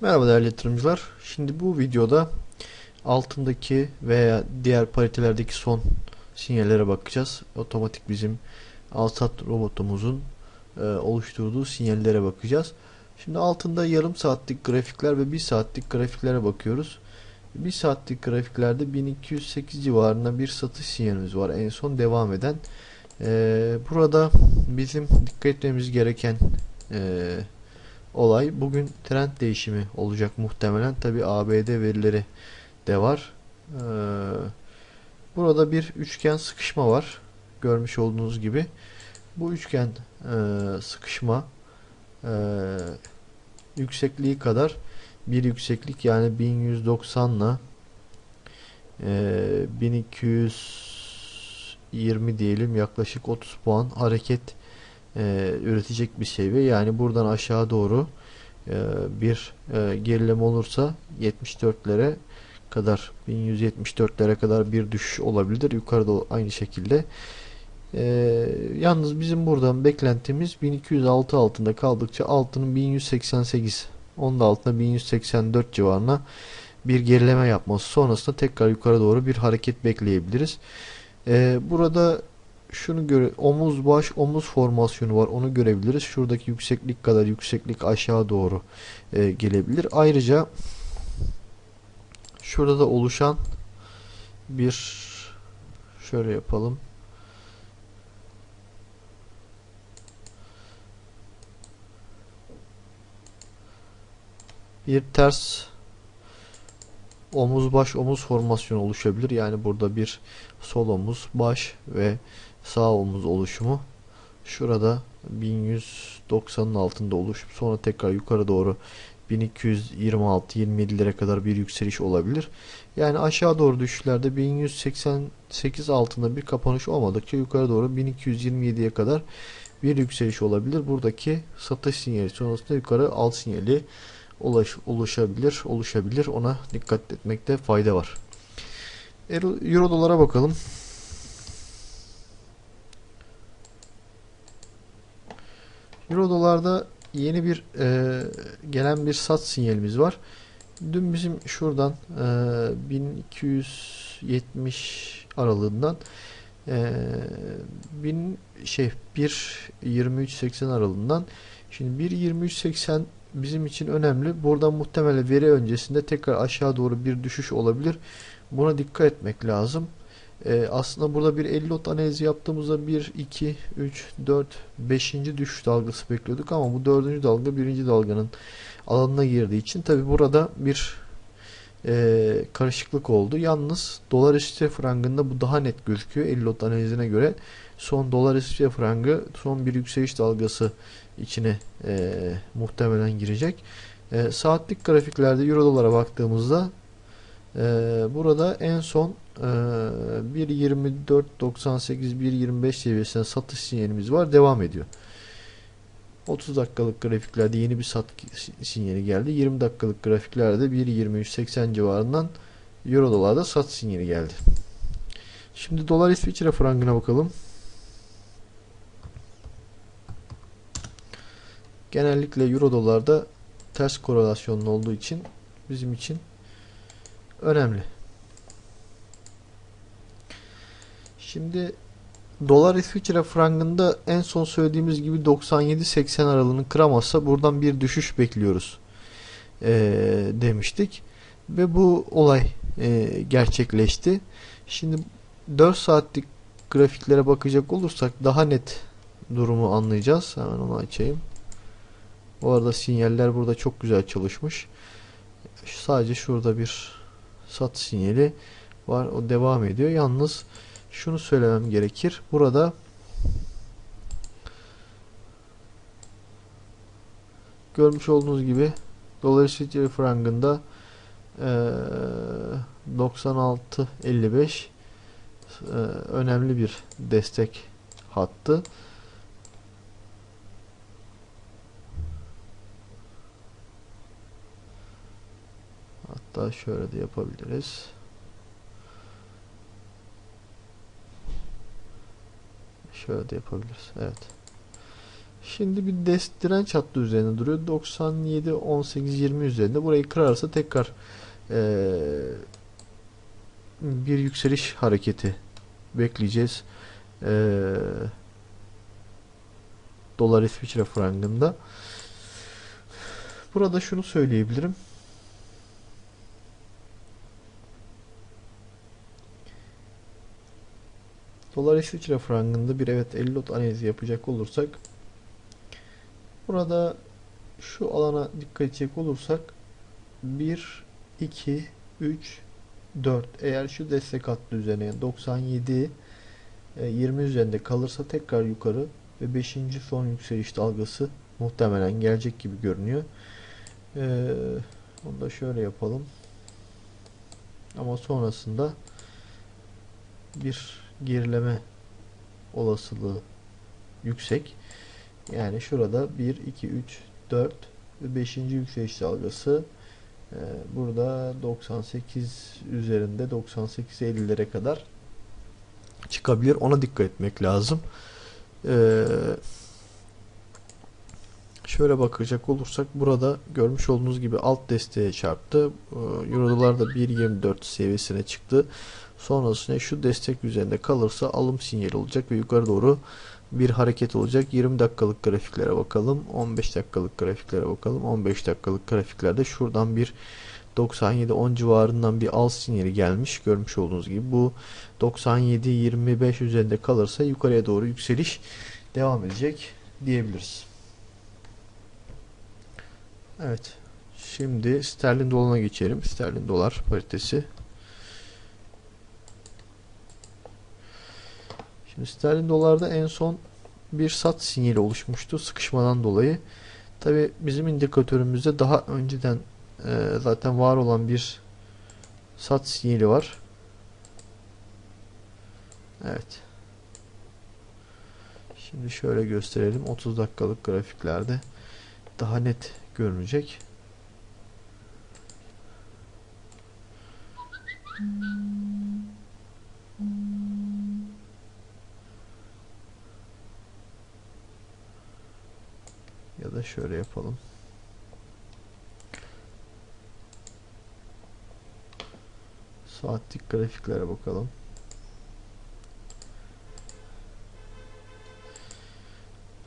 Merhaba değerli yatırımcılar. Şimdi bu videoda altındaki veya diğer paritelerdeki son sinyallere bakacağız. Otomatik bizim alsat robotumuzun e, oluşturduğu sinyallere bakacağız. Şimdi altında yarım saatlik grafikler ve 1 saatlik grafiklere bakıyoruz. 1 saatlik grafiklerde 1208 civarında bir satış sinyalimiz var. En son devam eden. E, burada bizim dikkat etmemiz gereken e, olay bugün trend değişimi olacak muhtemelen. Tabi ABD verileri de var. Ee, burada bir üçgen sıkışma var. Görmüş olduğunuz gibi. Bu üçgen e, sıkışma e, yüksekliği kadar bir yükseklik yani 1190 ile e, 1220 diyelim yaklaşık 30 puan hareket e, üretecek bir seviye. Yani buradan aşağı doğru e, bir e, gerileme olursa 74'lere kadar 1174'lere kadar bir düşüş olabilir. Yukarıda aynı şekilde. E, yalnız bizim buradan beklentimiz 1206 altında kaldıkça altının 1188 onun da altında 1184 civarına bir gerileme yapması sonrasında tekrar yukarı doğru bir hareket bekleyebiliriz. Ee, burada şunu göre omuz baş omuz formasyonu var onu görebiliriz. Şuradaki yükseklik kadar yükseklik aşağı doğru e, gelebilir. Ayrıca şurada da oluşan bir şöyle yapalım. Bir ters omuz baş omuz formasyonu oluşabilir. Yani burada bir sol omuz baş ve sağ omuz oluşumu şurada 1190'ın altında oluşup sonra tekrar yukarı doğru 1226-27'lere kadar bir yükseliş olabilir. Yani aşağı doğru düşüşlerde 1188 altında bir kapanış olmadıkça yukarı doğru 1227'ye kadar bir yükseliş olabilir. Buradaki satış sinyali sonrasında yukarı al sinyali ulaş, oluşabilir, oluşabilir. Ona dikkat etmekte fayda var. Euro dolara bakalım. Euro dolarda yeni bir e, gelen bir sat sinyalimiz var. Dün bizim şuradan e, 1270 aralığından e, 1000 şey 1.23.80 aralığından şimdi 1.23.80 bizim için önemli. Buradan muhtemelen veri öncesinde tekrar aşağı doğru bir düşüş olabilir. Buna dikkat etmek lazım. Ee, aslında burada bir 50 lot analizi yaptığımızda 1, 2, 3, 4, 5. düşüş dalgası bekliyorduk ama bu 4. dalga 1. dalganın alanına girdiği için tabi burada bir e, karışıklık oldu. Yalnız dolar İsviçre frangında bu daha net gözüküyor 50 lot analizine göre. Son dolar İsviçre frangı son bir yükseliş dalgası içine e, muhtemelen girecek. E, saatlik grafiklerde euro dolara baktığımızda e, burada en son e, 1.24.98 1.25 seviyesine satış sinyalimiz var. Devam ediyor. 30 dakikalık grafiklerde yeni bir sat sinyali geldi. 20 dakikalık grafiklerde 1.23.80 civarından euro dolarda sat sinyali geldi. Şimdi dolar İsviçre frangına bakalım. Genellikle euro dolarda ters korelasyonlu olduğu için bizim için önemli. Şimdi dolar İsviçre frangında en son söylediğimiz gibi 97-80 aralığını kıramazsa buradan bir düşüş bekliyoruz ee, demiştik. Ve bu olay e, gerçekleşti. Şimdi 4 saatlik grafiklere bakacak olursak daha net durumu anlayacağız. Hemen onu açayım. Bu arada sinyaller burada çok güzel çalışmış. Sadece şurada bir sat sinyali var. O devam ediyor. Yalnız şunu söylemem gerekir. Burada görmüş olduğunuz gibi dolar İsviçre frangında e, 96.55 e, önemli bir destek hattı. Hatta şöyle de yapabiliriz. Şöyle de yapabiliriz. Evet. Şimdi bir des direnç hattı üzerinde duruyor. 97 18 20 üzerinde. Burayı kırarsa tekrar eee, bir yükseliş hareketi bekleyeceğiz. Eee dolar İsviçre frangında. Burada şunu söyleyebilirim. Dolar İsviçre frangında bir evet 50 lot analizi yapacak olursak burada şu alana dikkat edecek olursak 1 2 3 4 eğer şu destek hattı üzerine yani 97 e, 20 üzerinde kalırsa tekrar yukarı ve 5. son yükseliş dalgası muhtemelen gelecek gibi görünüyor. Ee, onu da şöyle yapalım. Ama sonrasında bir gerileme olasılığı yüksek. Yani şurada 1, 2, 3, 4 ve 5. yükseliş dalgası ee, burada 98 üzerinde 98-50'lere kadar çıkabilir. Ona dikkat etmek lazım. Ee, şöyle bakacak olursak burada görmüş olduğunuz gibi alt desteğe çarptı. Ee, Euro dolar da 1.24 seviyesine çıktı. Sonrasında şu destek üzerinde kalırsa alım sinyali olacak ve yukarı doğru bir hareket olacak. 20 dakikalık grafiklere bakalım. 15 dakikalık grafiklere bakalım. 15 dakikalık grafiklerde şuradan bir 97-10 civarından bir al sinyali gelmiş. Görmüş olduğunuz gibi bu 97-25 üzerinde kalırsa yukarıya doğru yükseliş devam edecek diyebiliriz. Evet. Şimdi sterlin dolarına geçelim. Sterlin dolar paritesi. Şimdi sterlin dolarda en son bir sat sinyali oluşmuştu sıkışmadan dolayı. Tabi bizim indikatörümüzde daha önceden e, zaten var olan bir sat sinyali var. Evet. Şimdi şöyle gösterelim. 30 dakikalık grafiklerde daha net görünecek. Ya da şöyle yapalım. Saatlik grafiklere bakalım.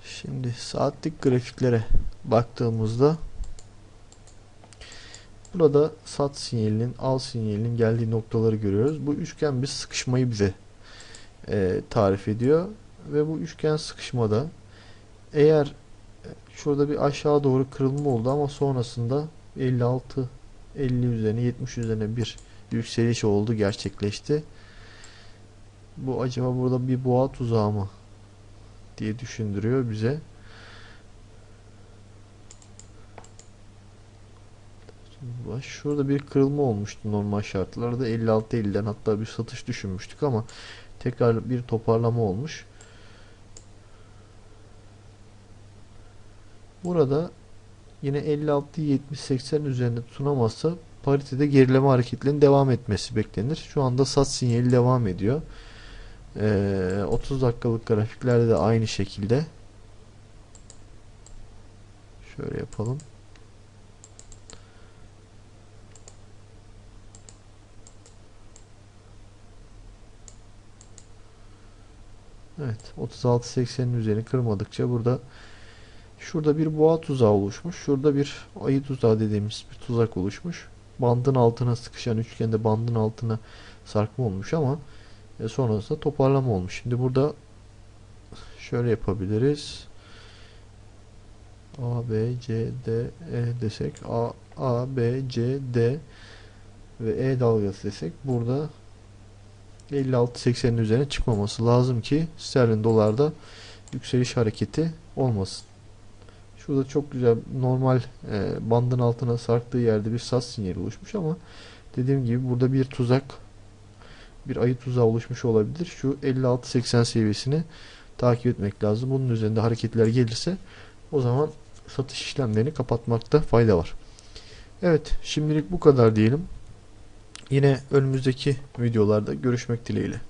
Şimdi saatlik grafiklere baktığımızda burada sat sinyalinin al sinyalinin geldiği noktaları görüyoruz. Bu üçgen bir sıkışmayı bize e, tarif ediyor ve bu üçgen sıkışmada eğer şurada bir aşağı doğru kırılma oldu ama sonrasında 56 50 üzerine 70 üzerine bir yükseliş oldu gerçekleşti. Bu acaba burada bir boğa tuzağı mı diye düşündürüyor bize. Şurada bir kırılma olmuştu normal şartlarda 56-50'den hatta bir satış düşünmüştük ama tekrar bir toparlama olmuş. Burada yine 56 70 80 üzerinde tutunamazsa paritede gerileme hareketlerinin devam etmesi beklenir. Şu anda sat sinyali devam ediyor. Ee, 30 dakikalık grafiklerde de aynı şekilde. Şöyle yapalım. Evet 36-80'in üzerini kırmadıkça burada şurada bir boğa tuzağı oluşmuş. Şurada bir ayı tuzağı dediğimiz bir tuzak oluşmuş. Bandın altına sıkışan üçgende bandın altına sarkma olmuş ama e, sonrasında toparlama olmuş. Şimdi burada şöyle yapabiliriz. A, B, C, D, E desek A, A, B, C, D ve E dalgası desek burada 56-80'in üzerine çıkmaması lazım ki sterlin dolarda yükseliş hareketi olmasın. Şurada çok güzel normal e, bandın altına sarktığı yerde bir sas sinyali oluşmuş ama dediğim gibi burada bir tuzak bir ayı tuzağı oluşmuş olabilir. Şu 56-80 seviyesini takip etmek lazım. Bunun üzerinde hareketler gelirse o zaman satış işlemlerini kapatmakta fayda var. Evet şimdilik bu kadar diyelim. Yine önümüzdeki videolarda görüşmek dileğiyle.